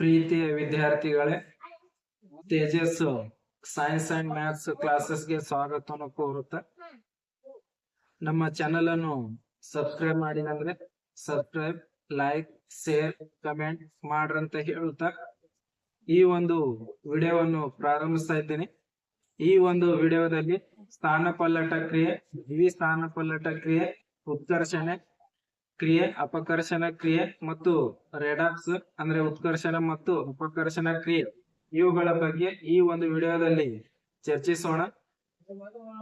ಪ್ರೀತಿಯ ವಿದ್ಯಾರ್ಥಿಗಳೇ Tejas science and maths ಕ್ಲಾಸಸ್ಗೆ ಸ್ವಾಗತವನ್ನು ಕೋರುತ್ತಾ, ನಮ್ಮ ಚಾನೆಲ್ ಅನ್ನು ಸಬ್ಸ್ಕ್ರೈಬ್ ಮಾಡಿದಂದ್ರೆ ಸಬ್ಸ್ಕ್ರೈಬ್ ಲೈಕ್ ಶೇರ್ ಕಮೆಂಟ್ ಮಾಡ್ರಂತ ಹೇಳುತ್ತಾ ಈ ಒಂದು ವಿಡಿಯೋವನ್ನು ಪ್ರಾರಂಭಿಸ್ತಾ ಇದ್ದೇನೆ. ಈ ಒಂದು ವಿಡಿಯೋದಲ್ಲಿ ಸ್ಥಾನಪಲ್ಲಟ ಕ್ರಿಯೆ, ದ್ವಿ ಸ್ಥಾನಪಲ್ಲಟ ಕ್ರಿಯೆ ಉತ್ಕರ್ಷಣೆ ಕ್ರಿಯೆ, ಅಪಕರ್ಷಣ ಕ್ರಿಯೆ ಮತ್ತು ರೆಡಾಕ್ಸ್ ಅಂದ್ರೆ ಉತ್ಕರ್ಷಣ ಮತ್ತು ಅಪಕರ್ಷಣ ಕ್ರಿಯೆ. ಇವುಗಳ ಬಗ್ಗೆ ಈ ಒಂದು ವಿಡಿಯೋದಲ್ಲಿ ಚರ್ಚಿಸೋಣ.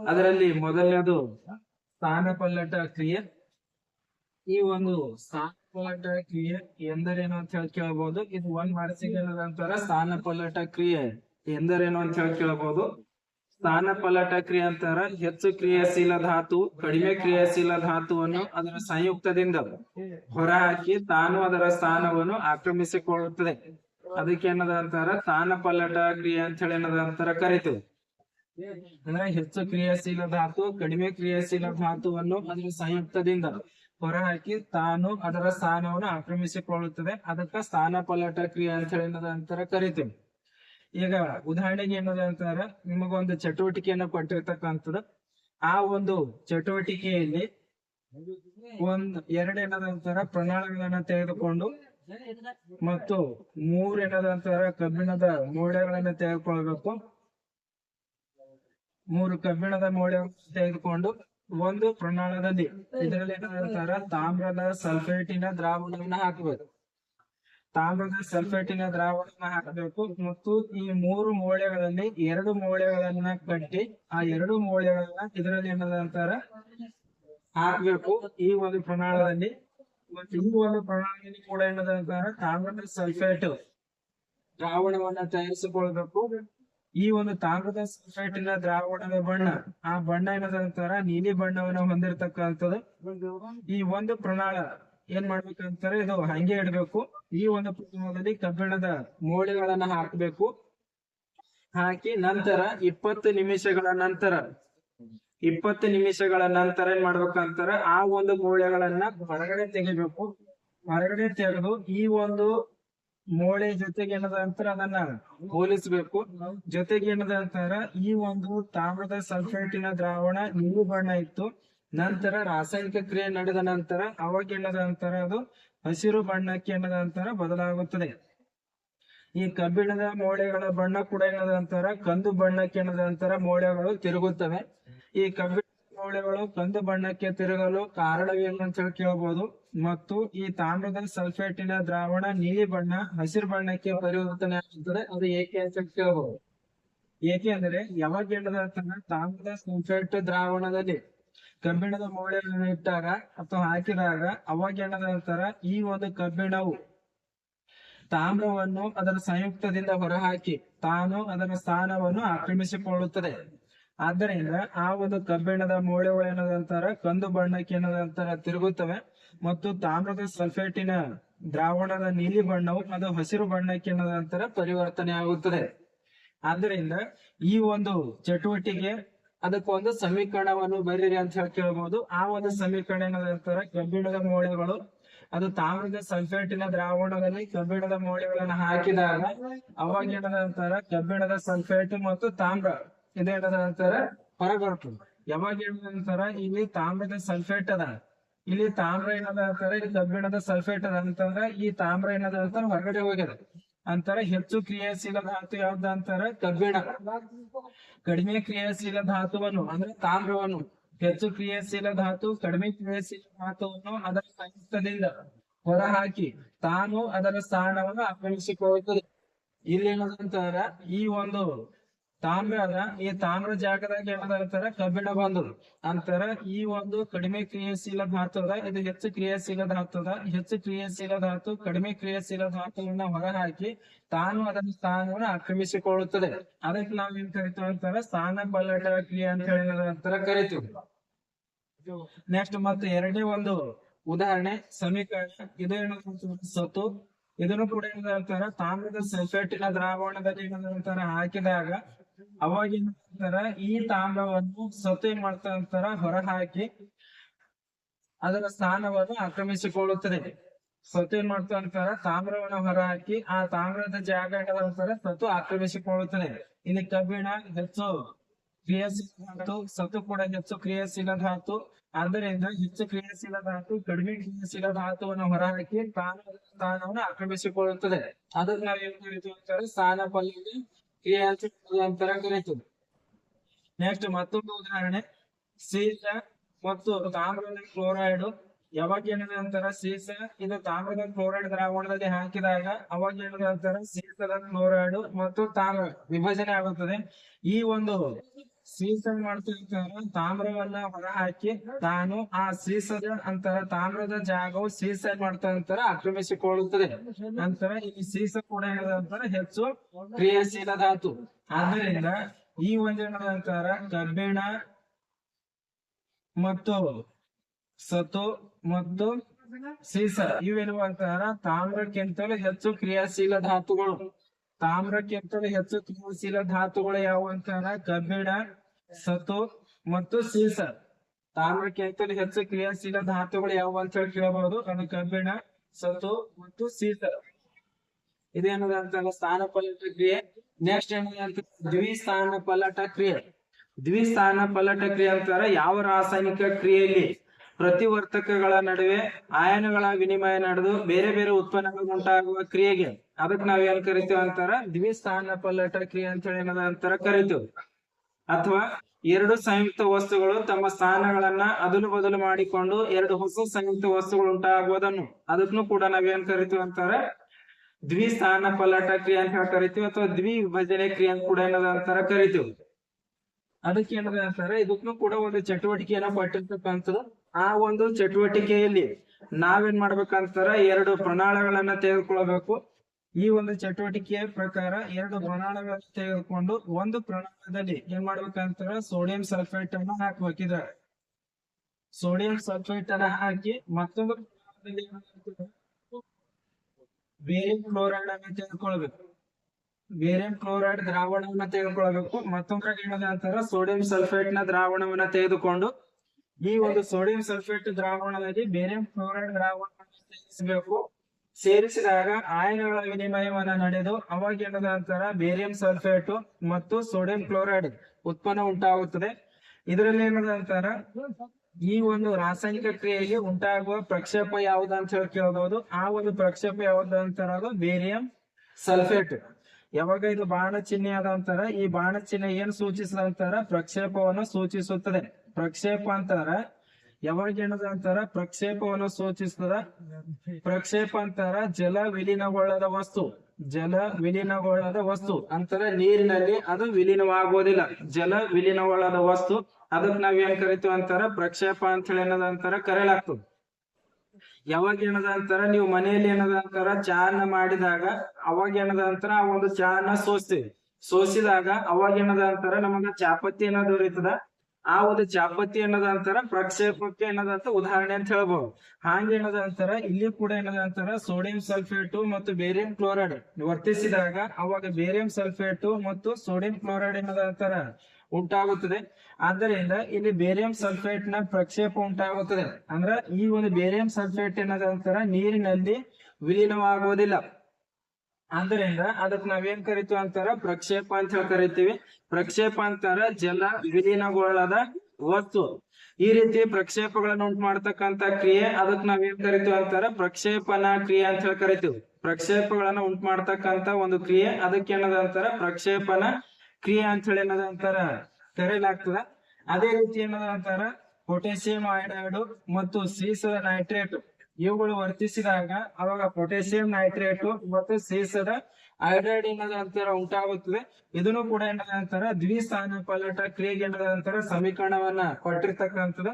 ಅದರಲ್ಲಿ ಮೊದಲನೇದು ಸ್ಥಾನಪಲ್ಲಟ ಕ್ರಿಯೆ. ಈ ಒಂದು ಸ್ಥಾನಪಲ್ಲಟ ಕ್ರಿಯೆ ಎಂದರೇನು ಅಂತ ಹೇಳಿ ಕೇಳಬಹುದು ಇದು ಒಂದ್ ಮಾಡಿಸಿಕೊಂಡ ನಂತರ ಸ್ಥಾನಪಲ್ಲಟ ಕ್ರಿಯೆ ಎಂದರೇನು ಅಂತ ಹೇಳಿ ಕೇಳಬಹುದು ಸ್ಥಾನಪಲ್ಲಟ ಕ್ರಿಯೆ ಅಂತಾರ, ಹೆಚ್ಚು ಕ್ರಿಯಾಶೀಲ ಧಾತು, ಕಡಿಮೆ ಕ್ರಿಯಾಶೀಲ ಧಾತುವನ್ನು ಅದರ ಸಂಯುಕ್ತದಿಂದ ಹೊರಹಾಕಿ ತಾನು ಅದರ ಸ್ಥಾನವನ್ನು ಆಕ್ರಮಿಸಿಕೊಳ್ಳುತ್ತದೆ. ಅದಕ್ಕೆ ಏನದ ಅಂತಾರ ಸ್ಥಾನಪಲ್ಲಟ ಕ್ರಿಯೆ ಅಂತ ಹೇಳಿ ಏನದ ಅಂತಾರ ಕರಿತು ಅಂದ್ರೆ ಹೆಚ್ಚು ಕ್ರಿಯಾಶೀಲ ಧಾತು, ಕಡಿಮೆ ಕ್ರಿಯಾಶೀಲ ಧಾತುವನ್ನು ಅದರ ಸಂಯುಕ್ತದಿಂದ ಹೊರಹಾಕಿ ತಾನು ಅದರ ಸ್ಥಾನವನ್ನು ಆಕ್ರಮಿಸಿಕೊಳ್ಳುತ್ತದೆ. ಅದಕ್ಕ ಸ್ಥಾನಪಲ್ಲಟ ಕ್ರಿಯೆ ಅಂತ ಹೇಳಿ ಏನದ ಅಂತಾರ ಕರಿತೀವಿ. ಈಗ ಉದಾಹರಣೆಗೆ ಏನದ ಅಂತಾರ? ನಿಮಗೊಂದು ಚಟುವಟಿಕೆಯನ್ನ ಕೊಟ್ಟಿರ್ತಕ್ಕಂಥದ್ದು. ಆ ಒಂದು ಚಟುವಟಿಕೆಯಲ್ಲಿ ಒಂದ್ ಎರಡ್ ಏನದ ಅಂತಾರ? ಪ್ರಣಾಳಗಳನ್ನ ತೆಗೆದುಕೊಂಡು ಮತ್ತು ಮೂರ್ ಏನದ ಅಂತಾರ? ಕಬ್ಬಿಣದ ಮೌಲ್ಯಗಳನ್ನ ತೆಗೆದುಕೊಳ್ಬೇಕು. ಮೂರು ಕಬ್ಬಿಣದ ಮೌಲ್ಯ ತೆಗೆದುಕೊಂಡು ಒಂದು ಪ್ರಣಾಳದಲ್ಲಿ ಇದರಲ್ಲಿ ಏನದ ಅಂತಾರ? ತಾಮ್ರದ ಸಲ್ಫೇಟಿನ ದ್ರಾವಣವನ್ನ ಹಾಕಬೇಕು. ತಾಮ್ರದ ಸಲ್ಫೇಟಿನ ದ್ರಾವಣವನ್ನ ಹಾಕಬೇಕು ಮತ್ತು ಈ ಮೂರು ಮೂಳೆಗಳಲ್ಲಿ ಎರಡು ಮೂಳೆಗಳನ್ನ ಕಟ್ಟಿ ಆ ಎರಡು ಮೂಳೆಗಳನ್ನ ಇದರಲ್ಲಿ ಏನದ ಅಂತಾರ? ಹಾಕ್ಬೇಕು. ಈ ಒಂದು ಪ್ರಣಾಳದಲ್ಲಿ ಮತ್ತು ಈ ಒಂದು ಪ್ರಣಾಳದಲ್ಲಿ ಕೂಡ ಏನದ ಅಂತಾರ? ತಾಮ್ರದ ಸಲ್ಫೇಟ್ ದ್ರಾವಣವನ್ನ ತಯಾರಿಸಿಕೊಳ್ಬೇಕು. ಈ ಒಂದು ತಾಮ್ರದ ಸಲ್ಫೇಟಿನ ದ್ರಾವಣದ ಬಣ್ಣ, ಆ ಬಣ್ಣ ಏನದ ಅಂತಾರ? ನೀಲಿ ಬಣ್ಣವನ್ನು ಹೊಂದಿರತಕ್ಕಂಥದ್ದು. ಈ ಒಂದು ಪ್ರಣಾಳ ಏನ್ ಮಾಡ್ಬೇಕಂತಾರೆ ಇದು ಹಂಗೆ ಇಡ್ಬೇಕು. ಈ ಒಂದು ಪ್ರಮಾಣದಲ್ಲಿ ಕಬ್ಬಿಣದ ಮೋಳೆಗಳನ್ನ ಹಾಕ್ಬೇಕು. ಹಾಕಿ ನಂತರ ಇಪ್ಪತ್ತು ನಿಮಿಷಗಳ ನಂತರ, ಇಪ್ಪತ್ತು ನಿಮಿಷಗಳ ನಂತರ ಏನ್ ಮಾಡ್ಬೇಕಂತಾರ ಆ ಒಂದು ಮೂಳೆಗಳನ್ನ ಹೊರಗಡೆ ತೆಗಿಬೇಕು. ಹೊರಗಡೆ ತೆಗೆದು ಈ ಒಂದು ಮೋಳೆ ಜೊತೆಗೆ ಏನದ ನಂತರ ಅದನ್ನ ಹೋಲಿಸ್ಬೇಕು. ಜೊತೆಗೆ ಏನದ ಅಂತಾರ ಈ ಒಂದು ತಾಮ್ರದ ಸಲ್ಫೇಟಿನ ದ್ರಾವಣ ನೀಲಿ ಬಣ್ಣ ಇತ್ತು. ನಂತರ ರಾಸಾಯನಿಕ ಕ್ರಿಯೆ ನಡೆದ ನಂತರ ಅವಾಗ ನಂತರ ಅದು ಹಸಿರು ಬಣ್ಣಕ್ಕೆ ಎಣ್ಣದ ಅಂತಾರ ಬದಲಾಗುತ್ತದೆ. ಈ ಕಬ್ಬಿಣದ ಮೌಳೆಗಳ ಬಣ್ಣ ಕೂಡ ಏನದ ಅಂತಾರ ಕಂದು ಬಣ್ಣಕ್ಕೆ ಎಣ್ಣದ ಅಂತಾರ ಮೌಳೆಗಳು ತಿರುಗುತ್ತವೆ. ಈ ಕಬ್ಬಿಣ ಮೌಳೆಗಳು ಕಂದು ಬಣ್ಣಕ್ಕೆ ತಿರುಗಲು ಕಾರಣವೇನು ಅಂತ ಹೇಳಿ ಕೇಳಬಹುದು ಮತ್ತು ಈ ತಾಮ್ರದ ಸಲ್ಫೇಟಿನ ದ್ರಾವಣ ನೀಲಿ ಬಣ್ಣ ಹಸಿರು ಬಣ್ಣಕ್ಕೆ ಪರಿವರ್ತನೆ ಆಗುತ್ತದೆ ಅದು ಏಕೆ ಅಂತ ಹೇಳಿ ಕೇಳಬಹುದು ಏಕೆ ಅಂದ್ರೆ, ಯಾವಾಗ ಏನದ ಅಂತಾರ ತಾಮ್ರದ ಸಲ್ಫೇಟ್ ದ್ರಾವಣದಲ್ಲಿ ಕಬ್ಬಿಣದ ಮೌಲ್ಯಗಳನ್ನು ಇಟ್ಟಾಗ ಅಥವಾ ಹಾಕಿದಾಗ ಅವಾಗ ನಂತರ ಈ ಒಂದು ಕಬ್ಬಿಣವು ತಾಮ್ರವನ್ನು ಅದರ ಸಂಯುಕ್ತದಿಂದ ಹೊರಹಾಕಿ ತಾನು ಅದರ ಸ್ಥಾನವನ್ನು ಆಕ್ರಮಿಸಿಕೊಳ್ಳುತ್ತದೆ. ಆದ್ದರಿಂದ ಆ ಒಂದು ಕಬ್ಬಿಣದ ಮೌಲ್ಯಗಳು ಏನದ ಅಂತಾರ ಕಂದು ಬಣ್ಣಕ್ಕೆ ಏನದ ಅಂತಾರ ತಿರುಗುತ್ತವೆ ಮತ್ತು ತಾಮ್ರದ ಸಲ್ಫೇಟಿನ ದ್ರಾವಣದ ನೀಲಿ ಬಣ್ಣವು ಅದು ಹಸಿರು ಬಣ್ಣಕ್ಕೆ ಏನದ ಅಂತಾರ ಪರಿವರ್ತನೆ ಆಗುತ್ತದೆ ಆದ್ದರಿಂದ ಈ ಒಂದು ಚಟುವಟಿಕೆ ಅದಕ್ಕೊಂದು ಸಮೀಕರಣವನ್ನು ಬರೀರಿ ಅಂತ ಹೇಳಿ ಕೇಳಬಹುದು ಆ ಒಂದು ಸಮೀಕರಣ ಏನಂತಾರ ಕಬ್ಬಿಣದ ಮೌಲ್ಯಗಳು. ಅದು ತಾಮ್ರದ ಸಲ್ಫೇಟಿನ ದ್ರಾವಣದಲ್ಲಿ ಕಬ್ಬಿಣದ ಮೌಲ್ಯಗಳನ್ನು ಹಾಕಿದಾಗ ಅವಾಗ ಏನದ ಅಂತಾರ ಕಬ್ಬಿಣದ ಸಲ್ಫೇಟ್ ಮತ್ತು ತಾಮ್ರ ಇದೇನದ ಅಂತಾರ ಹೊರಬರ್ತದೆ ಯಾವಾಗ ಏನದ ಅಂತಾರ ಇಲ್ಲಿ ತಾಮ್ರದ ಸಲ್ಫೇಟ್ ಅದ. ಇಲ್ಲಿ ತಾಮ್ರ ಏನದ ಅಂತಾರ ಇಲ್ಲಿ ಕಬ್ಬಿಣದ ಸಲ್ಫೇಟ್ ಅದ. ಅಂತಂದ್ರ ಈ ತಾಮ್ರ ಏನದ ಅಂತಾರ ಹೊರಗಡೆ ಹೋಗ್ಯದ ಅಂತಾರ ಹೆಚ್ಚು ಕ್ರಿಯಾಶೀಲ ಧಾತು ಯಾವ್ದು ಅಂತಾರ ಕಬ್ಬಿಣ. ಕಡಿಮೆ ಕ್ರಿಯಾಶೀಲ ಧಾತುವನ್ನು, ಅಂದ್ರೆ ತಾಮ್ರವನ್ನು. ಹೆಚ್ಚು ಕ್ರಿಯಾಶೀಲ ಧಾತು, ಕಡಿಮೆ ಕ್ರಿಯಾಶೀಲ ಧಾತುವನ್ನು ಅದರ ಸಂಯುಕ್ತದಿಂದ ಹೊರಹಾಕಿ ತಾನು ಅದರ ಸ್ಥಾನವನ್ನು ಆಕ್ರಮಿಸಿಕೊಳ್ಳುತ್ತದೆ ಇಲ್ಲಿ ಏನದಂತಾರ ಈ ಒಂದು ತಾಮ್ರ ಅದ. ಈ ತಾಮ್ರ ಜಾಗದಾಗ ಏನದ ಅಂತಾರ? ಕಬ್ಬಿಣ ಬಂದರು ಅಂತಾರ ಈ ಒಂದು ಕಡಿಮೆ ಕ್ರಿಯಾಶೀಲ ಧಾತು ಅದ ಇದು ಹೆಚ್ಚು ಕ್ರಿಯಾಶೀಲ ಧಾತು ಅದ ಹೆಚ್ಚು ಕ್ರಿಯಾಶೀಲ ಧಾತು, ಕಡಿಮೆ ಕ್ರಿಯಾಶೀಲ ಧಾತುವನ್ನ ಹೊರಹಾಕಿ ತಾನು ಅದರ ಸ್ಥಾನವನ್ನು ಆಕ್ರಮಿಸಿಕೊಳ್ಳುತ್ತದೆ. ಅದಕ್ಕೆ ನಾವ್ ಏನ್ ಕರಿತೀವಿ ಅಂತಾರ? ಸ್ಥಾನ ಬಲ್ಲಡ ಕ್ರಿಯೆ ಅಂತ ಹೇಳಿ ಏನದ ಅಂತಾರ ಕರಿತೀವಿ. ನೆಕ್ಸ್ಟ್ ಮತ್ತೆ ಎರಡನೇ ಒಂದು ಉದಾಹರಣೆ. ಸಮೀಕರಣ. ಇದು ಏನಂತ ಸತ್ತು. ಇದನ್ನು ಕೂಡ ಏನಂತಾರ ತಾಮ್ರದ ಸಲ್ಫೇಟಿನ ದ್ರಾವಣದಲ್ಲಿ ಏನಂತಾರ ಹಾಕಿದಾಗ ಅವಾಗ ತರ ಈ ತಾಮ್ರವನ್ನು ಸತೆ ಮಾಡ್ತಾ ಅಂತಾರ ಹೊರ ಹಾಕಿ ಅದರ ಸ್ಥಾನವನ್ನು ಆಕ್ರಮಿಸಿಕೊಳ್ಳುತ್ತದೆ. ಸತು ಮಾಡ್ತಾ ಅಂತಾರ ತಾಮ್ರವನ್ನು ಹೊರ ಹಾಕಿ ಆ ತಾಮ್ರದ ಜಾಗ ಸತು ಆಕ್ರಮಿಸಿಕೊಳ್ಳುತ್ತದೆ. ಇಲ್ಲಿ ಕಬ್ಬಿಣ ಹೆಚ್ಚು ಕ್ರಿಯಾಶೀಲ ಧಾತು ಸತು ಕೂಡ ಹೆಚ್ಚು ಕ್ರಿಯಾಶೀಲ ಧಾತು ಆದ್ದರಿಂದ ಹೆಚ್ಚು ಕ್ರಿಯಾಶೀಲ ಧಾತು ಕಡಿಮೆ ಕ್ರಿಯಾಶೀಲ ಧಾತುವನ್ನು ಹೊರಹಾಕಿ ತಾಮ್ರದ ಸ್ಥಾನವನ್ನು ಆಕ್ರಮಿಸಿಕೊಳ್ಳುತ್ತದೆ. ಅದನ್ನ ನಾವು ಏನ್ ಅಂತಾರೆ ಸ್ಥಾನ ಪಲ್ಲವಿ ಅಂತರ ನೆಕ್ಸ್ಟ್ ಮತ್ತೊಂದು ಉದಾಹರಣೆ. ಸೀಸ ಮತ್ತು ತಾಮ್ರದ ಕ್ಲೋರೈಡ್. ಯಾವಾಗ ಏನಿದೆ ಅಂತಾರ? ಸೀಸ ಇದು ತಾಮ್ರದ ಕ್ಲೋರೈಡ್ ದ್ರಾವಣದಲ್ಲಿ ಹಾಕಿದಾಗ ಅವಾಗ ಏನಿದೆ ಅಂತಾರ? ಸೀಸದ ಕ್ಲೋರೈಡ್ ಮತ್ತು ತಾಮ್ರ ವಿಭಜನೆ ಆಗುತ್ತದೆ. ಈ ಒಂದು ಸೀಸ ಮಾಡ್ತಿರ್ತಾರ, ತಾಮ್ರವನ್ನ ಹೊರ ಹಾಕಿ ತಾನು ಆ ಸೀಸದ ಅಂತರ ತಾಮ್ರದ ಜಾಗವು ಸೀಸ ಮಾಡ್ತಾ ಅಂತಾರ ಆಕ್ರಮಿಸಿಕೊಳ್ಳುತ್ತದೆ. ನಂತರ ಈ ಸೀಸ ಕೂಡ ಏನಂತಾರೆ ಹೆಚ್ಚು ಕ್ರಿಯಾಶೀಲ ಧಾತು ಆದ್ದರಿಂದ ಈ ಒಂದು ಏನಂತಾರ ಅಂತಾರ, ಕಬ್ಬಿಣ ಮತ್ತು ಸತು ಮತ್ತು ಸೀಸ ಅಂತಾರ, ತಾಮ್ರಕ್ಕಿಂತಲೂ ಹೆಚ್ಚು ಕ್ರಿಯಾಶೀಲ ಧಾತುಗಳು ತಾಮ್ರಕ್ಕಿಂತಲೂ ಹೆಚ್ಚು ಕ್ರಿಯಾಶೀಲ ಧಾತುಗಳು ಯಾವ ಅಂತಾರ, ಕಬ್ಬಿಣ ಸತು ಮತ್ತು ಸೀಸ. ತಾಮ್ರಕ್ಕಿಂತಲೂ ಹೆಚ್ಚು ಕ್ರಿಯಾಶೀಲ ಧಾತುಗಳು ಯಾವ ಅಂತ ಹೇಳಿ ಕೇಳಬಹುದು. ಅದು ಕಬ್ಬಿಣ ಸತು ಮತ್ತು ಸೀಸ. ಇದೇನದ ಸ್ಥಾನ ಪಲ್ಲಟ ಕ್ರಿಯೆ. ನೆಕ್ಸ್ಟ್ ಏನದ ಅಂತ ದ್ವಿಸ್ಥಾನ ಪಲಟ ಕ್ರಿಯೆ. ದ್ವಿಸ್ಥಾನ ಪಲ್ಲಟ ಕ್ರಿಯೆ ಅಂತಾರೆ ಯಾವ ರಾಸಾಯನಿಕ ಕ್ರಿಯೆಯಲ್ಲಿ? ಪ್ರತಿವರ್ತಕಗಳ ನಡುವೆ ಆಯನಗಳ ವಿನಿಮಯ ನಡೆದು ಬೇರೆ ಬೇರೆ ಉತ್ಪನ್ನಗಳು ಉಂಟಾಗುವ ಕ್ರಿಯೆಗೆ. ಅದಕ್ಕೆ ನಾವ್ ಏನ್ ಕರಿತೀವಿ ಅಂತಾರ ದ್ವಿಸ್ಥಾನ ಪಲ್ಲಟ ಕ್ರಿಯೆ ಅಂತ ಹೇಳಿ ಏನದ ಅಂತಾರ ಕರಿತೀವಿ. ಅಥವಾ ಎರಡು ಸಂಯುಕ್ತ ವಸ್ತುಗಳು ತಮ್ಮ ಸ್ಥಾನಗಳನ್ನ ಅದಲು ಬದಲು ಮಾಡಿಕೊಂಡು ಎರಡು ಹೊಸ ಸಂಯುಕ್ತ ವಸ್ತುಗಳು ಉಂಟಾಗುವುದನ್ನು. ಅದಕ್ಕೂ ಕೂಡ ನಾವೇನ್ ಕರಿತೀವಿ ಅಂತಾರೆ? ದ್ವಿ ಸ್ಥಾನ ಪಲಾಟ ಕ್ರಿಯೆ ಅಂತ ಹೇಳಿ ಕರಿತೀವಿ ಅಥವಾ ದ್ವಿ ವಿಭಜನೆ ಕ್ರಿಯೆ ಅಂತ ಕೂಡ ಏನದ ಅಂತಾರ ಕರಿತೀವಿ. ಅದಕ್ಕೆ ಏನದ ಅಂತಾರೆ? ಇದಕ್ಕೂ ಕೂಡ ಒಂದು ಚಟುವಟಿಕೆಯನ್ನ ಕೊಟ್ಟಿರ್ತಕ್ಕಂಥದ್ದು. ಆ ಒಂದು ಚಟುವಟಿಕೆಯಲ್ಲಿ ನಾವೇನ್ ಮಾಡ್ಬೇಕಂತಾರ ಎರಡು ಪ್ರಣಾಳಗಳನ್ನ ತೆಗೆದುಕೊಳ್ಬೇಕು. ಈ ಒಂದು ಚಟುವಟಿಕೆಯ ಪ್ರಕಾರ ಎರಡು ಪ್ರಣಾಳಗಳನ್ನ ತೆಗೆದುಕೊಂಡು ಒಂದು ಪ್ರಣಾಳದಲ್ಲಿ ಏನ್ ಮಾಡ್ಬೇಕಂತಾರ ಸೋಡಿಯಂ ಸಲ್ಫೇಟ್ ಅನ್ನ ಹಾಕ್ಬೇಕಿದ್ದಾರೆ ಸೋಡಿಯಂ ಸಲ್ಫೇಟ್ ಅನ್ನ ಹಾಕಿ ಮತ್ತೊಂದು ಬೇರಿಯಂ ಕ್ಲೋರೈಡ್ ಅನ್ನ ತೆಗೆದುಕೊಳ್ಬೇಕು. ಬೇರಿಯಂ ಕ್ಲೋರೈಡ್ ದ್ರಾವಣವನ್ನ ತೆಗೆದುಕೊಳ್ಬೇಕು. ಮತ್ತೊಂದು ಏನದ ಅಂತಾರ ಸೋಡಿಯಂ ಸಲ್ಫೇಟ್ನ ದ್ರಾವಣವನ್ನ ತೆಗೆದುಕೊಂಡು ಈ ಒಂದು ಸೋಡಿಯಂ ಸಲ್ಫೇಟ್ ದ್ರಾವಣದಲ್ಲಿ ಬೇರಿಯಂ ಕ್ಲೋರೈಡ್ ದ್ರಾವಣವನ್ನು ಸೇರಿಸಬೇಕು. ಸೇರಿಸಿದಾಗ ಆಯನಗಳ ವಿನಿಮಯವನ್ನು ನಡೆದು ಅವಾಗ ನಂತರ ಬೇರಿಯಂ ಸಲ್ಫೇಟ್ ಮತ್ತು ಸೋಡಿಯಂ ಕ್ಲೋರೈಡ್ ಉತ್ಪನ್ನ ಉಂಟಾಗುತ್ತದೆ. ಇದರಲ್ಲಿ ಏನದ ಅಂತಾರ ಈ ಒಂದು ರಾಸಾಯನಿಕ ಕ್ರಿಯೆಗೆ ಉಂಟಾಗುವ ಪ್ರಕ್ಷೇಪ ಯಾವ್ದು ಅಂತ ಹೇಳಿ ಕೇಳಬಹುದು ಆ ಒಂದು ಪ್ರಕ್ಷೇಪ ಯಾವ್ದು ಅಂತಾರ ಅದು ಬೇರಿಯಂ ಸಲ್ಫೇಟ್. ಯಾವಾಗ ಇದು ಬಾಣ ಚಿಹ್ನೆ ಅಂತಾರ ಈ ಬಾಣ ಚಿಹ್ನೆ ಏನ್ ಸೂಚಿಸಿದ ಅಂತಾರ ಪ್ರಕ್ಷೇಪವನ್ನು ಸೂಚಿಸುತ್ತದೆ. ಪ್ರಕ್ಷೇಪ ಅಂತಾರ ಯಾವಾಗ ಏನದ ಅಂತಾರ? ಪ್ರಕ್ಷೇಪವನ್ನು ಸೂಚಿಸ್ತದ? ಪ್ರಕ್ಷೇಪ ಅಂತಾರ ಜಲ ವಿಲೀನಗೊಳ್ಳದ ವಸ್ತು. ಜಲ ವಿಲೀನಗೊಳ್ಳದ ವಸ್ತು. ಅಂತಾರ ನೀರಿನಲ್ಲಿ ಅದು ವಿಲೀನವಾಗುವುದಿಲ್ಲ. ಜಲ ವಿಲೀನಗೊಳ್ಳದ ವಸ್ತು. ಅದಕ್ ನಾವ್ ಏನ್ ಕರಿತೀವಿ ಅಂತಾರ? ಪ್ರಕ್ಷೇಪ ಅಂತ ಹೇಳಿ ಏನದ ಅಂತಾರ? ಕರೆಯಲಾಗ್ತದೆ. ಯಾವಾಗ ಏನದ ಅಂತಾರ? ನೀವು ಮನೆಯಲ್ಲಿ ಏನದ ಅಂತಾರ? ಚಹಾನ ಮಾಡಿದಾಗ ಅವಾಗ ಏನದ ಅಂತಾರ? ಆ ಒಂದು ಚಹಾನ ಸೋಸ್ತೀವಿ. ಸೋಸಿದಾಗ ಅವಾಗ ಏನದ ಅಂತಾರ? ನಮಗ ಚಾಪತ್ತಿ ಏನೋ ದೊರೀತದ ಆ ಒಂದು ಚಾಪತಿ ಅನ್ನೋದ ಅಂತಾರ, ಪ್ರಕ್ಷೇಪಕ್ಕೆ ಅಂತ ಉದಾಹರಣೆ ಅಂತ ಹೇಳ್ಬೋದು. ಹಾಂಗೆ ಏನದ ಇಲ್ಲಿ ಕೂಡ ಏನದ ಸೋಡಿಯಂ ಸಲ್ಫೇಟ್ ಮತ್ತು ಬೇರಿಯಂ ಕ್ಲೋರೈಡ್. ವರ್ತಿಸಿದಾಗ ಅವಾಗ ಬೇರಿಯಂ ಸಲ್ಫೇಟ್ ಮತ್ತು ಸೋಡಿಯಂ ಕ್ಲೋರೈಡ್ ಏನದ ಉಂಟಾಗುತ್ತದೆ. ಆದ್ದರಿಂದ ಇಲ್ಲಿ ಬೇರಿಯಂ ಸಲ್ಫೇಟ್ನ ಪ್ರಕ್ಷೇಪ ಉಂಟಾಗುತ್ತದೆ. ಅಂದ್ರ ಈ ಒಂದು ಬೇರಿಯಂ ಸಲ್ಫೇಟ್ ಏನದ ನೀರಿನಲ್ಲಿ ವಿಲೀನವಾಗುವುದಿಲ್ಲ. ಆದ್ದರಿಂದ ಅದಕ್ಕೆ ನಾವೇನ್ ಕರಿತೀವಿ ಅಂತಾರ ಪ್ರಕ್ಷೇಪ ಅಂತ ಹೇಳಿ ಕರಿತೀವಿ. ಪ್ರಕ್ಷೇಪ ಅಂತಾರ ಜಲ ವಿಲೀನಗೊಳ್ಳದ ವಸ್ತು. ಈ ರೀತಿ ಪ್ರಕ್ಷೇಪಗಳನ್ನ ಉಂಟು ಮಾಡ್ತಕ್ಕಂತ ಕ್ರಿಯೆ ಅದಕ್ಕೆ ನಾವೇನ್ ಕರಿತೀವಿ ಅಂತಾರ ಪ್ರಕ್ಷೇಪನ ಕ್ರಿಯೆ ಅಂತ ಹೇಳಿ ಕರಿತೀವಿ. ಪ್ರಕ್ಷೇಪಗಳನ್ನ ಉಂಟು ಮಾಡ್ತಕ್ಕಂತ ಒಂದು ಕ್ರಿಯೆ ಅದಕ್ಕೆ ಏನದ ಅಂತಾರ ಪ್ರಕ್ಷೇಪನ ಕ್ರಿಯೆ ಅಂತ ಹೇಳಿ ಏನದ ಅಂತಾರ ಕರೆಯಲಾಗ್ತದ ಅದೇ ರೀತಿ ಏನದ ಅಂತಾರ ಪೊಟ್ಯಾಸಿಯಂ ಐಡೈಡ್ ಮತ್ತು ಸೀಸ ನೈಟ್ರೇಟ್ ಇವುಗಳು ವರ್ತಿಸಿದಾಗ ಅವಾಗ ಪೊಟ್ಯಾಸಿಯಂ ನೈಟ್ರೇಟ್ ಮತ್ತು ಸೀಸದ ಹೈಡ್ರೈಡ್ ಅಂತಾರ ಉಂಟಾಗುತ್ತದೆ. ಇದನ್ನು ಕೂಡ ಏನದ ಅಂತಾರ ದ್ವಿಸ್ಥಾನ ಪಲಟ ಕ್ರಿಯೆಗೆ ಏನದ ಅಂತಾರ ಸಮೀಕರಣವನ್ನ ಕೊಟ್ಟಿರ್ತಕ್ಕಂಥದ್ದು.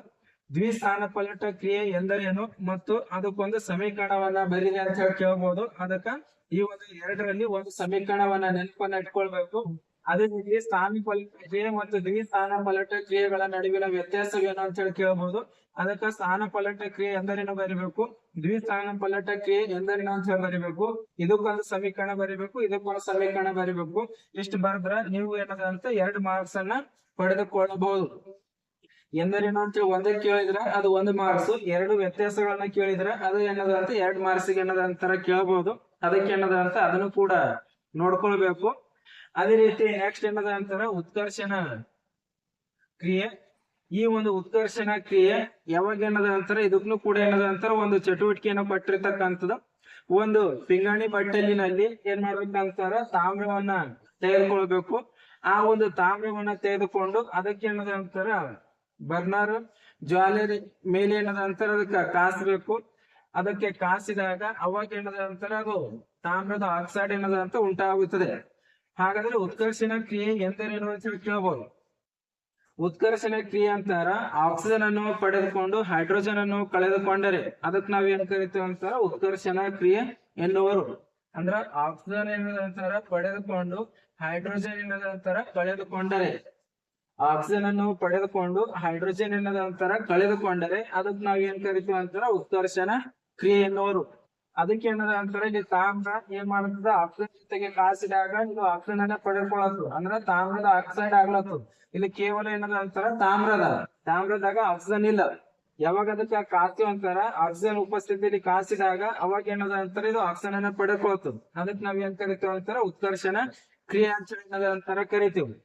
ದ್ವಿಸ್ಥಾನ ಪಲಟ ಕ್ರಿಯೆ ಎಂದರೇನು ಮತ್ತು ಅದಕ್ಕೊಂದು ಸಮೀಕರಣವನ್ನ ಬರೀರಿ ಅಂತ ಹೇಳಿ ಕೇಳ್ಬೋದು. ಅದಕ್ಕ ಈ ಒಂದು ಎರಡರಲ್ಲಿ ಒಂದು ಸಮೀಕರಣವನ್ನ ನೆನಪನ್ನ ಇಟ್ಕೊಳ್ಬೇಕು. ಅದೇ ರೀತಿ ಸ್ಥಾನ ಪಲ್ಲಟ ಕ್ರಿಯೆ ಮತ್ತು ದ್ವಿಸ್ಥಾನ ಪಲಟ ಕ್ರಿಯೆಗಳ ನಡುವಿನ ವ್ಯತ್ಯಾಸವೇನು ಅಂತ ಹೇಳಿ ಕೇಳಬಹುದು ಅದಕ್ಕ ಸ್ಥಾನ ಪಲಟ ಕ್ರಿಯೆ ಎಂದರೇನು ಬರಿಬೇಕು? ದ್ವಿಸ್ಥಾನ ಪಲಟ ಕ್ರಿಯೆ ಎಂದರೇನು ಅಂತ ಹೇಳಿ ಬರಿಬೇಕು? ಇದಕ್ಕೊಂದು ಸಮೀಕರಣ ಬರಿಬೇಕು, ಇದಕ್ಕೊಂದು ಸಮೀಕರಣ ಬರಿಬೇಕು. ಇಷ್ಟು ಬರೆದ್ರ ನೀವು ಏನದ ಅಂತ ಎರಡು ಮಾರ್ಕ್ಸ್ ಅನ್ನ ಪಡೆದುಕೊಳ್ಳಬಹುದು. ಎಂದರೇನು ಅಂತ ಒಂದೇ ಕೇಳಿದ್ರೆ ಅದು ಒಂದು ಮಾರ್ಕ್ಸ್ ಎರಡು ವ್ಯತ್ಯಾಸಗಳನ್ನ ಕೇಳಿದ್ರೆ ಅದು ಏನದ ಅಂತ ಎರಡ್ ಮಾರ್ಕ್ಸ್ ಏನದ ಅಂತಾರ ಕೇಳಬಹುದು ಅದಕ್ಕೆ ಏನದ ಅಂತ ಅದನ್ನು ಕೂಡ ನೋಡ್ಕೊಳ್ಬೇಕು. ಅದೇ ರೀತಿ ನೆಕ್ಸ್ಟ್ ಏನದ ಅಂತಾರ? ಉತ್ಕರ್ಷಣ ಕ್ರಿಯೆ. ಈ ಒಂದು ಉತ್ಕರ್ಷಣ ಕ್ರಿಯೆ ಯಾವಾಗ ಏನದ ಅಂತಾರ? ಇದಕ್ಕೂ ಕೂಡ ಏನದ ಅಂತಾರ? ಒಂದು ಚಟುವಟಿಕೆಯನ್ನು ಪಟ್ಟಿರ್ತಕ್ಕಂಥದ್ದು ಒಂದು ಪಿಂಗಾಣಿ ಬಟ್ಟಲಿನಲ್ಲಿ ಏನ್ ಮಾಡ್ಬೇಕಂತಾರ ತಾಮ್ರವನ್ನ ತೆಗೆದುಕೊಳ್ಬೇಕು. ಆ ಒಂದು ತಾಮ್ರವನ್ನ ತೆಗೆದುಕೊಂಡು ಅದಕ್ಕೆ ಏನದ ಅಂತಾರ? ಬರ್ನರ್. ಜ್ವಾಲರಿ ಮೇಲೆ ಏನದ ಅಂತಾರ? ಅದಕ್ಕೆ ಕಾಸ್ಬೇಕು. ಅದಕ್ಕೆ ಕಾಸಿದಾಗ ಅವಾಗ ಏನದ ಅಂತಾರ? ಅದು ತಾಮ್ರದ ಆಕ್ಸೈಡ್ ಏನದ ಅಂತ ಉಂಟಾಗುತ್ತದೆ. ಹಾಗಾದ್ರೆ ಉತ್ಕರ್ಷಣ ಕ್ರಿಯೆ ಎಂದರೇನು ಅಂತ ಕೇಳಬಹುದು ಉತ್ಕರ್ಷಣ ಕ್ರಿಯೆ ಅಂತಾರ ಆಕ್ಸಿಜನ್ ಅನ್ನು ಪಡೆದುಕೊಂಡು ಹೈಡ್ರೋಜನ್ ಅನ್ನು ಕಳೆದುಕೊಂಡರೆ, ಅದಕ್ಕೆ ನಾವ್ ಏನ್ ಕರಿತೀವಿ ಅಂತಾರ ಉತ್ಕರ್ಷಣ ಕ್ರಿಯೆ ಎನ್ನುವರು. ಅಂದ್ರ ಆಕ್ಸಿಜನ್ ಏನದ ಅಂತಾರ ಪಡೆದುಕೊಂಡು ಹೈಡ್ರೋಜನ್ ಏನದಂತಾರ ಕಳೆದುಕೊಂಡರೆ. ಆಕ್ಸಿಜನ್ ಅನ್ನು ಪಡೆದುಕೊಂಡು ಹೈಡ್ರೋಜನ್ ಏನದಂತಾರ ಕಳೆದುಕೊಂಡರೆ, ಅದಕ್ಕೆ ನಾವ್ ಏನ್ ಕರಿತೀವಿ ಅಂತಾರ ಉತ್ಕರ್ಷಣ ಕ್ರಿಯೆ ಎನ್ನುವರು. ಅದಕ್ಕೆ ಏನದ ಅಂತಾರ ಇಲ್ಲಿ ತಾಮ್ರ ಏನ್ ಮಾಡ್ತದ ಆಕ್ಸಿಜನ್ ಜೊತೆಗೆ ಕಾಸಿದಾಗ ಇದು ಆಕ್ಸಿಜನ್ ಅನ್ನ ಪಡೆದುಕೊಳ್ಳತ್ತು ಅಂದ್ರ ತಾಮ್ರದ ಆಕ್ಸೈಡ್ ಆಗ್ಲತ್ತು ಇಲ್ಲಿ ಕೇವಲ ಏನದ ಅಂತಾರ ತಾಮ್ರದ. ತಾಮ್ರದಾಗ ಆಕ್ಸಿಜನ್ ಇಲ್ಲ. ಯಾವಾಗ ಅದಕ್ಕೆ ಕಾಸ್ತೀವಿ ಅಂತಾರ? ಆಕ್ಸಿಜನ್ ಉಪಸ್ಥಿತಿಯಲ್ಲಿ ಕಾಸಿದಾಗ ಅವಾಗ ಏನದ ಅಂತಾರ ಇದು ಆಕ್ಸಿಜನ್ ಅನ್ನ ಪಡೆದುಕೊಳ್ಳುತ್ತದೆ ಅದಕ್ಕೆ ನಾವ್ ಏನ್ ಕರಿತೀವಿ ಅಂತಾರ? ಉತ್ಕರ್ಷಣ ಕ್ರಿಯೆ ಅಂತ ಅಂತಾರ ಕರಿತೀವಿ.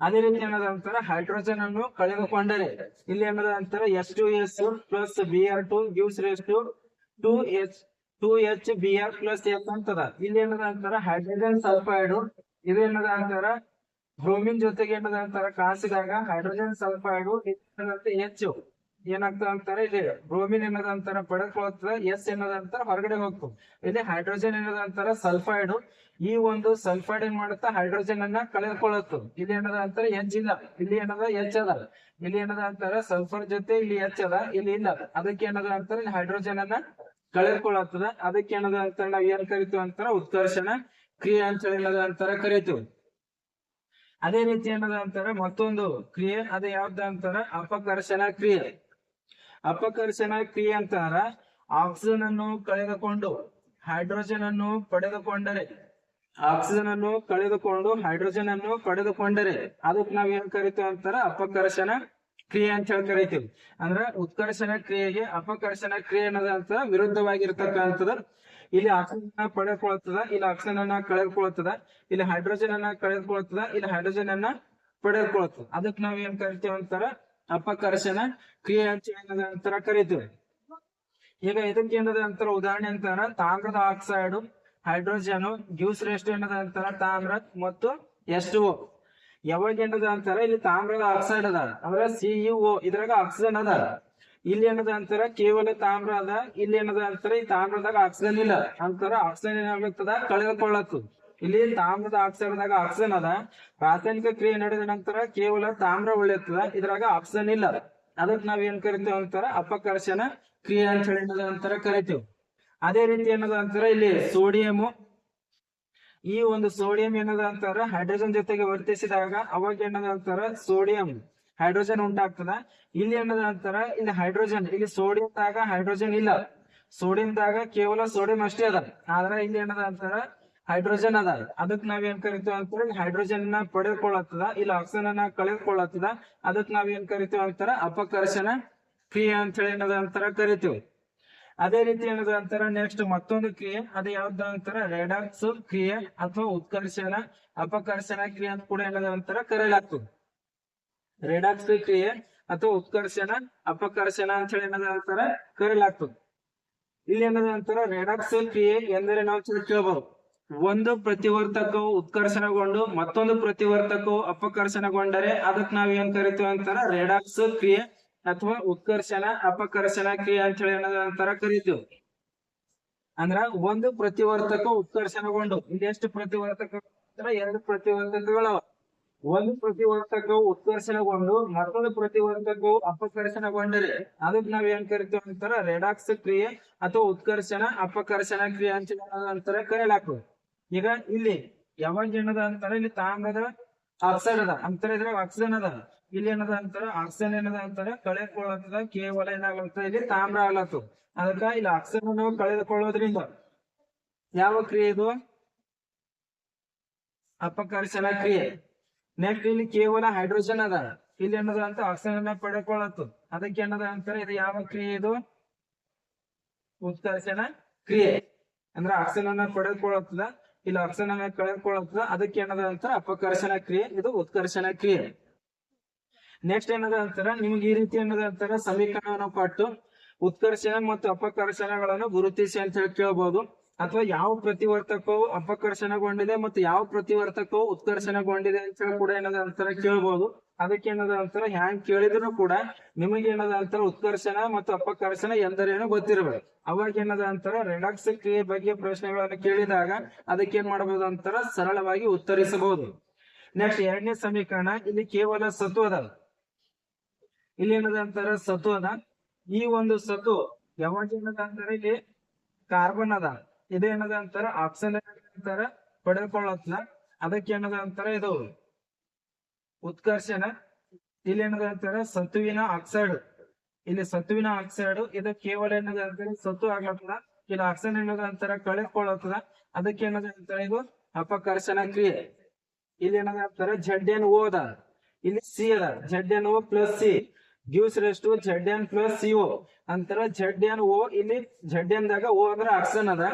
ಅದೇ ರೀತಿ ಏನದ ಅಂತಾರ? ಹೈಡ್ರೋಜನ್ ಅನ್ನು ಕಳೆದುಕೊಂಡರೆ. ಇಲ್ಲಿ ಏನದ ಅಂತಾರ? S two S plus B R two gives rise to two H two H B R plus F ಅಂತದ ಇಲ್ಲಿ ಏನದ ಅಂತಾರ? ಹೈಡ್ರೋಜನ್ ಸಲ್ಫೈಡ್ ಇದೇನದ ಅಂತಾರ? ಬ್ರೋಮಿನ್ ಜೊತೆಗೆ ಏನದ ಅಂತಾರ? ಕಾಸಿದಾಗ ಹೈಡ್ರೋಜನ್ ಸಲ್ಫೈಡ್ ಎಚ್ ಏನಾಗ್ತದ ಅಂತಾರ? ಇಲ್ಲಿ ಬ್ರೋಮಿನ್ ಏನದ ಅಂತಾರ? ಪಡೆದುಕೊಳ್ಳುತ್ತದೆ ಎಸ್ ಏನದ ಅಂತಾರ? ಹೊರಗಡೆ ಹೋಗ್ತದೆ. ಇಲ್ಲಿ ಹೈಡ್ರೋಜನ್ ಏನದ ಅಂತಾರ? ಸಲ್ಫೈಡ್ ಈ ಒಂದು ಸಲ್ಫೈಡ್ ಏನ್ ಮಾಡುತ್ತಾ? ಹೈಡ್ರೋಜನ್ ಅನ್ನ ಕಳೆದುಕೊಳ್ಳುತ್ತೆ. ಇಲ್ಲಿ ಏನದ ಅಂತಾರ? ಎಚ್ ಇಲ್ಲ. ಇಲ್ಲಿ ಏನದ? ಎಚ್ ಅದ. ಇಲ್ಲಿ ಏನದ ಅಂತಾರ? ಸಲ್ಫರ್ ಜೊತೆ ಇಲ್ಲಿ ಎಚ್ ಅದ. ಇಲ್ಲಿ ಇಲ್ಲ. ಅದಕ್ಕೆ ಏನದ ಅಂತಾರ? ಹೈಡ್ರೋಜನ್ ಅನ್ನ ಕಳೆದುಕೊಳ್ಳುತ್ತದ ಅದಕ್ಕೆ ಏನದ ನಾವ್ ಏನ್ ಕರಿತೀವಿ ಅಂತಾರ ಉತ್ಕರ್ಷಣ, ಕ್ರಿಯೆ ಅಂತ ಹೇಳಿ ಏನದ ಅಂತಾರ ಕರಿತೀವಿ. ಅದೇ ರೀತಿ ಏನದ ಅಂತಾರ ಮತ್ತೊಂದು ಕ್ರಿಯೆ, ಅದೇ ಯಾವ್ದ ಅಂತಾರ ಅಪಕರ್ಷಣ ಕ್ರಿಯೆ. ಅಪಕರ್ಷಣ ಕ್ರಿಯೆ ಅಂತಾರ ಆಕ್ಸಿಜನ್ ಅನ್ನು ಕಳೆದುಕೊಂಡು ಹೈಡ್ರೋಜನ್ ಅನ್ನು ಪಡೆದುಕೊಂಡರೆ. ಆಕ್ಸಿಜನ್ ಅನ್ನು ಕಳೆದುಕೊಂಡು ಹೈಡ್ರೋಜನ್ ಅನ್ನು ಪಡೆದುಕೊಂಡರೆ. ಅದಕ್ಕೆ ನಾವ್ ಏನ್ ಕರಿತೀವಿ ಅಂತಾರ ಅಪಕರ್ಷಣ ಕ್ರಿಯೆ ಅಂತ ಹೇಳಿ ಕರಿತೀವಿ. ಅಂದ್ರ ಉತ್ಕರ್ಷಣ ಕ್ರಿಯೆಗೆ ಅಪಕರ್ಷಣ ಕ್ರಿಯೆ ಅನ್ನೋದಂತ ವಿರುದ್ಧವಾಗಿರ್ತಕ್ಕಂಥದ್ದು. ಇಲ್ಲಿ ಆಕ್ಸಿಜನ್ ಅನ್ನ ಪಡೆದುಕೊಳ್ತದ ಇಲ್ಲಿ ಆಕ್ಸಿಜನ್ ಅನ್ನ ಕಳೆದುಕೊಳ್ತದ ಇಲ್ಲಿ ಹೈಡ್ರೋಜನ್ ಅನ್ನ ಕಳೆದುಕೊಳ್ತದ ಇಲ್ಲಿ ಹೈಡ್ರೋಜನ್ ಅನ್ನ ಪಡೆದುಕೊಳ್ತದ ಅದಕ್ಕೆ ನಾವ್ ಏನ್ ಕರಿತೀವಿ ಅಂತಾರ? ಅಪಕರ್ಷಣ ಕ್ರಿಯೆ ಅಂತ ಏನದ ಅಂತಾರ ಕರಿತೀವಿ. ಈಗ ಇದಕ್ಕೆ ಏನದ ಅಂತಾರ? ಉದಾಹರಣೆ ಅಂತಾರ, ತಾಮ್ರದ ಆಕ್ಸೈಡ್, ಹೈಡ್ರೋಜನ್, ಜ್ಯೂಸ್ ರೆಸ್ಟ್ ಏನದ ಅಂತಾರ? ತಾಮ್ರ ಮತ್ತು ಎಸ್ ಟು ಯಾವಾಗ ಏನದ ಅಂತಾರ? ಇಲ್ಲಿ ತಾಮ್ರದ ಆಕ್ಸೈಡ್ ಅದ. ಅಂದ್ರೆ ಸಿಇಒ ಓ ಇದ್ರಾಗ ಆಕ್ಸಿಜನ್ ಅದ. ಇಲ್ಲಿ ಏನದ ಅಂತಾರ? ಕೇವಲ ತಾಮ್ರ ಅದ. ಇಲ್ಲಿ ಏನದ ಅಂತಾರ? ಈ ತಾಮ್ರದಾಗ ಆಕ್ಸಿಜನ್ ಇಲ್ಲ. ಅಂತಾರ ಆಕ್ಸಿಜನ್ ಏನಾಗ್ತದ? ಕಳೆದುಕೊಳ್ಳತ್ತು ಇಲ್ಲಿ ತಾಮ್ರದ ಆಕ್ಸೈಡ್ದಾಗ ಆಕ್ಸಿಜನ್ ಅದ. ರಾಸಾಯನಿಕ ಕ್ರಿಯೆ ನಡೆದ ನಂತರ ಕೇವಲ ತಾಮ್ರ ಉಳಿಯತ್ತದ. ಇದ್ರಾಗ ಆಕ್ಸಿಜನ್ ಇಲ್ಲ. ಅದಕ್ಕೆ ನಾವ್ ಏನ್ ಕರಿತೇವ ಅಂತಾರ? ಅಪಕರ್ಷಣ ಕ್ರಿಯೆ ಅಂತ ಹೇಳಿ ಏನದ ಅಂತಾರ ಕರಿತೇವ್. ಅದೇ ರೀತಿ ಏನದ ಅಂತಾರ? ಇಲ್ಲಿ ಸೋಡಿಯಂ ಈ ಒಂದು ಸೋಡಿಯಂ ಏನದ ಅಂತಾರ ಹೈಡ್ರೋಜನ್ ಜೊತೆಗೆ ವರ್ತಿಸಿದಾಗ ಅವಾಗ ಏನದ ಅಂತಾರ ಸೋಡಿಯಂ. ಹೈಡ್ರೋಜನ್ ಉಂಟಾಗ್ತದ. ಇಲ್ಲಿ ಏನದ ಅಂತಾರ ಇಲ್ಲಿ ಹೈಡ್ರೋಜನ್. ಇಲ್ಲಿ ಸೋಡಿಯಂ ದಾಗ ಹೈಡ್ರೋಜನ್ ಇಲ್ಲ. ಸೋಡಿಯಂ ದಾಗ ಕೇವಲ ಸೋಡಿಯಂ ಅಷ್ಟೇ ಅದ. ಆದ್ರೆ ಇಲ್ಲಿ ಏನದ ಅಂತಾರ ಹೈಡ್ರೋಜನ್ ಅದ. ಅದಕ್ ನಾವ್ ಏನ್ ಕರಿತೀವಿ ಅಂತಾರ? ಹೈಡ್ರೋಜನ್ನ ಪಡೆದುಕೊಳ್ಳತ್ತದ. ಇಲ್ಲಿ ಆಕ್ಸಿಜನ್ ಅನ್ನ ಕಳೆದುಕೊಳ್ಳತ್ತದ. ಅದಕ್ ನಾವ್ ಏನ್ ಕರಿತೀವಿ ಅಂತಾರ? ಅಪಕರ್ಷಣ ಕ್ರಿಯೆ ಅಂತ ಹೇಳಿ ಏನದ ಅಂತಾರ ಕರಿತೀವಿ. ಅದೇ ರೀತಿ ಏನದ ಅಂತಾರ ನೆಕ್ಸ್ಟ್ ಮತ್ತೊಂದು ಕ್ರಿಯೆ ಅದು ಯಾವ್ದು ಅಂತಾರ? ರೆಡಾಕ್ಸ್ ಕ್ರಿಯೆ ಅಥವಾ ಉತ್ಕರ್ಷಣ, ಅಪಕರ್ಷಣ ಕ್ರಿಯೆ ಅಂತ ಕೂಡ ಏನದ ಅಂತಾರ ಕರೆಯಲಾಗ್ತದೆ ರೆಡಾಕ್ಸ್ ಕ್ರಿಯೆ ಅಥವಾ ಉತ್ಕರ್ಷಣ, ಅಪಕರ್ಷಣ ಅಂತ ಹೇಳಿ ಏನದ ಅಂತಾರ ಕರೆಯಲಾಗ್ತದೆ ಇಲ್ಲಿ ಏನದ ಅಂತಾರ ರೆಡಾಕ್ಸ್ ಕ್ರಿಯೆ ಎಂದರೆ ನಾವು ತಿಳ್ಕೊಳ್ಬಹುದು ಒಂದು ಪ್ರತಿವರ್ತಕವು ಉತ್ಕರ್ಷಣಗೊಂಡು ಮತ್ತೊಂದು ಪ್ರತಿವರ್ತಕವು ಅಪಕರ್ಷಣಗೊಂಡರೆ ಅದಕ್ಕೆ ನಾವ್ ಏನ್ ಕರಿತೀವಿ ಅಂತಾರ? ರೆಡಾಕ್ಸ್ ಕ್ರಿಯೆ ಅಥವಾ ಉತ್ಕರ್ಷಣ, ಅಪಕರ್ಷಣ, ಕ್ರಿಯೆ ಅಂತ ಹೇಳಿ ಅಂತಾರ ಕರಿತೀವಿ. ಅಂದ್ರ ಒಂದು ಪ್ರತಿವರ್ತಕ ಉತ್ಕರ್ಷಣಗೊಂಡು ಇಲ್ಲಿ ಪ್ರತಿವರ್ತಕ ಎರಡು ಪ್ರತಿವರ್ತಕಗಳವ. ಒಂದು ಪ್ರತಿವರ್ತಕವು ಉತ್ಕರ್ಷಣಗೊಂಡು, ಮತ್ತೊಂದು ಪ್ರತಿವರ್ತಕವು ಅಪಕರ್ಷಣಗೊಂಡರೆ, ಅದಕ್ಕೆ ನಾವ್ ಏನ್ ಕರಿತೀವಿ ಅಂತಾರ ರೆಡಾಕ್ಸ್ ಕ್ರಿಯೆ ಅಥವಾ ಉತ್ಕರ್ಷಣ, ಅಪಕರ್ಷಣ ಕ್ರಿಯೆ ಅಂತ ಅಂತಾರ ಕರೆಯಲಾಗ್ತದೆ. ಈಗ ಇಲ್ಲಿ ಯಾವಾಗ ಏನದ ಅಂತಾರ ಇಲ್ಲಿ ತಾಮ್ರದ ಆಕ್ಸೈಡ್ ಅದ ಅಂತರ ಇದ್ರ ಆಕ್ಸಿಜನ್ ಅದ ಇಲ್ಲಿ ಏನದ ಅಂತಾರ? ಆಕ್ಸಿಜನ್ ಏನದ ಅಂತಾರ? ಕಳೆದುಕೊಳ್ಳತ್ತದ ಕೇವಲ ಏನಾಗ್ಲತ್ತ ಇಲ್ಲಿ ತಾಮ್ರ ಆಗ್ಲತ್ತು ಅದಕ್ಕ ಇಲ್ಲಿ ಆಕ್ಸನ್ ಅನ್ನು ಕಳೆದುಕೊಳ್ಳೋದ್ರಿಂದ ಯಾವ ಕ್ರಿಯೆ ಇದು? ಅಪಕರ್ಷಣ ಕ್ರಿಯೆ. ನೆಕ್ಸ್ಟ್ ಇಲ್ಲಿ ಕೇವಲ ಹೈಡ್ರೋಜನ್ ಅದ. ಇಲ್ಲಿ ಏನದ ಅಂತ? ಆಕ್ಸಿಜನ್ ಅನ್ನ ಪಡೆಕೊಳ್ಳತ್ತು ಅದಕ್ಕೆ ಏನದ ಅಂತಾರ? ಇದು ಯಾವ ಕ್ರಿಯೆ ಇದು? ಉತ್ಕರ್ಷಣ ಕ್ರಿಯೆ. ಅಂದ್ರೆ ಆಕ್ಸಿಜನ್ ಅನ್ನ ಪಡೆದುಕೊಳ್ಳುತ್ತದ. ಇಲ್ಲಿ ಆಕ್ಸಿಜನ್ ಅನ್ನ ಕಳೆದುಕೊಳ್ಳುತ್ತದ. ಅದಕ್ಕೆ ಏನದ ಅಂತಾರ ಅಪಕರ್ಷಣ ಕ್ರಿಯೆ. ಇದು ಉತ್ಕರ್ಷಣ ಕ್ರಿಯೆ. ನೆಕ್ಸ್ಟ್ ಏನದ ಅಂತಾರ ನಿಮ್ಗೆ ಈ ರೀತಿ ಏನದ ಅಂತಾರ ಸಮೀಕರಣವನ್ನು ಕೊಟ್ಟು ಉತ್ಕರ್ಷಣ ಮತ್ತು ಅಪಕರ್ಷಣಗಳನ್ನು ಗುರುತಿಸಿ ಅಂತ ಹೇಳಿ ಕೇಳಬಹುದು ಅಥವಾ ಯಾವ ಪ್ರತಿವರ್ತಕವು ಅಪಕರ್ಷಣಗೊಂಡಿದೆ ಮತ್ತು ಯಾವ ಪ್ರತಿವರ್ತಕವು ಉತ್ಕರ್ಷಣಗೊಂಡಿದೆ ಅಂತ ಹೇಳಿ ಕೂಡ ಏನದ ಅಂತಾರ ಕೇಳಬಹುದು ಅದಕ್ಕೆ ಏನದ ಅಂತಾರ ಹ್ಯಾಂಗ್ ಕೇಳಿದ್ರು ಕೂಡ ನಿಮಗೆ ಏನದ ಅಂತಾರ ಉತ್ಕರ್ಷಣ ಮತ್ತು ಅಪಕರ್ಷಣ ಎಂದರೇನು ಗೊತ್ತಿರಬೇಕು. ಅವಾಗ ಏನದ ಅಂತಾರ ರೆಡಾಕ್ಸ್ ಕ್ರಿಯೆ ಬಗ್ಗೆ ಪ್ರಶ್ನೆಗಳನ್ನು ಕೇಳಿದಾಗ ಅದಕ್ಕೆ ಏನ್ ಮಾಡಬಹುದು ಅಂತಾರ ಸರಳವಾಗಿ ಉತ್ತರಿಸಬಹುದು. ನೆಕ್ಸ್ಟ್ ಎರಡನೇ ಸಮೀಕರಣ, ಇಲ್ಲಿ ಕೇವಲ ಸತ್ವ ಅದ ಇಲ್ಲಿ ಏನದ ಅಂತಾರ? ಸತು ಅದ. ಈ ಒಂದು ಸತು ಯಾವಾಗ ಏನದ ಅಂತಾರ? ಇಲ್ಲಿ ಕಾರ್ಬನ್ ಅದ. ಇದೇನದ ಅಂತಾರ? ಆಕ್ಸಿಜನ್ ಅಂತಾರ. ಪಡೆದುಕೊಳ್ಳತ್ನ ಅದಕ್ಕೆ ಏನದ ಅಂತಾರ? ಇದು ಉತ್ಕರ್ಷಣ. ಇಲ್ಲಿ ಏನದ ಅಂತಾರ? ಸತುವಿನ ಆಕ್ಸೈಡ್ ಇಲ್ಲಿ ಸತುವಿನ ಆಕ್ಸೈಡ್ ಇದು ಕೇವಲ ಏನದ ಅಂತಾರ? ಸತು ಆಗ್ಲತ್ತದ. ಇಲ್ಲಿ ಆಕ್ಸಿಜನ್ ಏನದ ಅಂತಾರ? ಕಳೆದುಕೊಳ್ಳತ್ತದ ಅದಕ್ಕೆ ಏನದ ಅಂತಾರ? ಇದು ಅಪಕರ್ಷಣ ಕ್ರಿಯೆ. ಇಲ್ಲಿ ಏನದ ಅಂತಾರ? ಜಡ್ ಎನ್ ಓ ಅದ. ಇಲ್ಲಿ ಸಿ ಅದ. Z N O plus C gives rise to Z N plus C O ಅಂತರ ಝೆಡ್ ಎನ್ ಓ, ಇಲ್ಲಿ ಝೆಡ್ ಎನ್ ದಾಗ ಓ ಅಂದ್ರೆ ಆಕ್ಸನ್ ಅದ.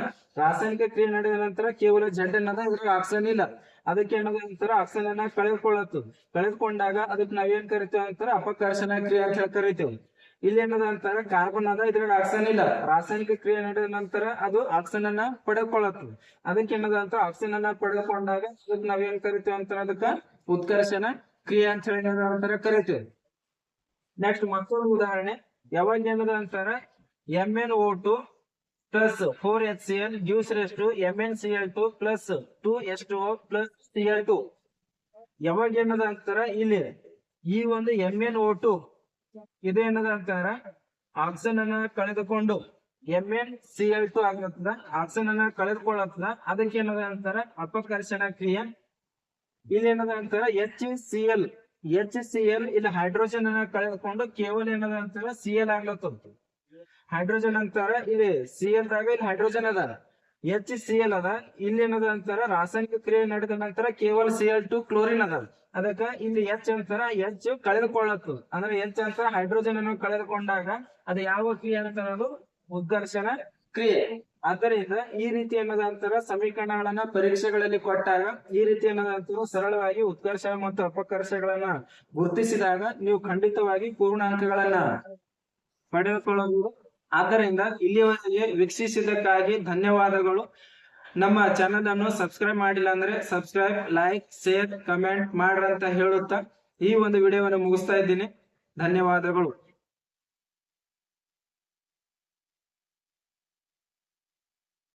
ರಾಸಾಯನಿಕ ಕ್ರಿಯೆ ನಡೆದ ನಂತರ ಕೇವಲ ಝೆಡ್ ಎನ್ ಅದ, ಇದ್ರಾಗ ಆಕ್ಸನ್ ಇಲ್ಲ. ಅದಕ್ಕೆ ಏನದ ಅಂತಾರ ಆಕ್ಸಿಜನ್ ಅನ್ನ ಕಳೆದುಕೊಳ್ಳತ್ತು ಕಳೆದುಕೊಂಡಾಗ ಅದಕ್ಕೆ ನಾವೇನ್ ಕರಿತೇವೆ ಅಂತಾರ, ಅಪಕರ್ಷಣ ಕ್ರಿಯೆ ಅಂತ ಹೇಳಿ ಕರಿತೀವಿ. ಇಲ್ಲಿ ಏನದ ಅಂತಾರ, ಕಾರ್ಬನ್ ಅದ, ಇದ್ರಾಗ ಆಕ್ಸನ್ ಇಲ್ಲ. ರಾಸಾಯನಿಕ ಕ್ರಿಯೆ ನಡೆದ ನಂತರ ಅದು ಆಕ್ಸಿಜನ್ ಅನ್ನ ಪಡೆದುಕೊಳ್ಳತ್ತು ಅದಕ್ಕೆ ಏನದ ಅಂತ ಆಕ್ಸನ್ ಅನ್ನ ಪಡೆದುಕೊಂಡಾಗ ಅದಕ್ಕೆ ನಾವೇನ್ ಕರಿತೇವೆ ಅಂತಾರ, ಅದಕ್ಕ ಉತ್ಕರ್ಷಣ ಕ್ರಿಯೆ ಅಂತ ಹೇಳಿ ಅಂತಾರ ಕರಿತೀವಿ. ನೆಕ್ಸ್ಟ್ ಮತ್ತೊಂದು ಉದಾಹರಣೆ. ಯಾವಾಗ ಏನದ ಅಂತಾರ. M N O two plus four H C L gives rise M N C L two plus two S two plus C L two ಯಾವಾಗ ಏನದ ಅಂತಾರ. ಇಲ್ಲಿ ಈ ಒಂದು ಎಂ ಎನ್ ಓ ಟು ಇದೇನದ ಅಂತಾರ. ಆಕ್ಸಿಜನ್ ಅನ್ನ ಕಳೆದುಕೊಂಡು M N C L two ಆಗ್ಲತ್ತದ. ಆಕ್ಸಿಜನ್ ಅನ್ನ ಕಳೆದುಕೊಳ್ಳತ್ತದ. ಅದಕ್ಕೆ ಏನದ ಅಂತಾರ. ಅಪಕರ್ಷಣ ಕ್ರಿಯೆ. ಇಲ್ಲಿ ಏನದ ಅಂತಾರ. H C L H C L ಇಲ್ಲಿ ಹೈಡ್ರೋಜನ್ ಅನ್ನ ಕಳೆದುಕೊಂಡು ಕೇವಲ ಏನದ ಅಂತಾರ? ಸಿ ಎಲ್ ಆಗ್ಲತ್ತದ ಹೈಡ್ರೋಜನ್ ಅಂತಾರ, ಇಲ್ಲಿ ಸಿ ಎಲ್ ದಾಗ ಇಲ್ಲಿ ಹೈಡ್ರೋಜನ್ ಅದ. ಎಚ್ ಸಿ ಎಲ್ ಅದ, ಇಲ್ಲಿ ಏನದ ಅಂತಾರ? ರಾಸಾಯನಿಕ ಕ್ರಿಯೆ ನಡೆದ ನಂತರ ಕೇವಲ ಸಿ ಎಲ್ ಟು ಕ್ಲೋರಿನ್ ಅದ. ಅದಕ್ಕ ಇಲ್ಲಿ ಎಚ್ ಅಂತಾರ ಎಚ್ ಕಳೆದುಕೊಳ್ಳತ್ತದ ಅಂದ್ರೆ ಎಚ್ ಅಂತಾರ ಹೈಡ್ರೋಜನ್ ಅನ್ನು ಕಳೆದುಕೊಂಡಾಗ ಅದು ಯಾವ ಕ್ರಿಯೆ ಅಂತ ಅದು? ಉತ್ಕರ್ಷಣ ಕ್ರಿಯೆ. ಆದ್ದರಿಂದ ಈ ರೀತಿ ಅನ್ನೋದಂತರ ಸಮೀಕರಣಗಳನ್ನ ಪರೀಕ್ಷೆಗಳಲ್ಲಿ ಕೊಟ್ಟಾಗ ಈ ರೀತಿ ಅನ್ನೋದಂತರ ಸರಳವಾಗಿ ಉತ್ಕರ್ಷ ಮತ್ತು ಅಪಕರ್ಷಗಳನ್ನ ಗುರುತಿಸಿದಾಗ ನೀವು ಖಂಡಿತವಾಗಿ ಪೂರ್ಣಾಂಕಗಳನ್ನ ಪಡೆದುಕೊಳ್ಳಬಹುದು. ಆದ್ದರಿಂದ ಇಲ್ಲಿಯವರೆಗೆ ವೀಕ್ಷಿಸಿದ್ದಕ್ಕಾಗಿ ಧನ್ಯವಾದಗಳು. ನಮ್ಮ ಚಾನಲ್ ಅನ್ನು ಸಬ್ಸ್ಕ್ರೈಬ್ ಮಾಡಿಲ್ಲ ಅಂದ್ರೆ ಸಬ್ಸ್ಕ್ರೈಬ್ ಲೈಕ್ ಶೇರ್ ಕಮೆಂಟ್ ಮಾಡ್ರಂತ ಹೇಳುತ್ತಾ ಈ ಒಂದು ವಿಡಿಯೋವನ್ನು ಮುಗಿಸ್ತಾ ಇದ್ದೀನಿ. ಧನ್ಯವಾದಗಳು.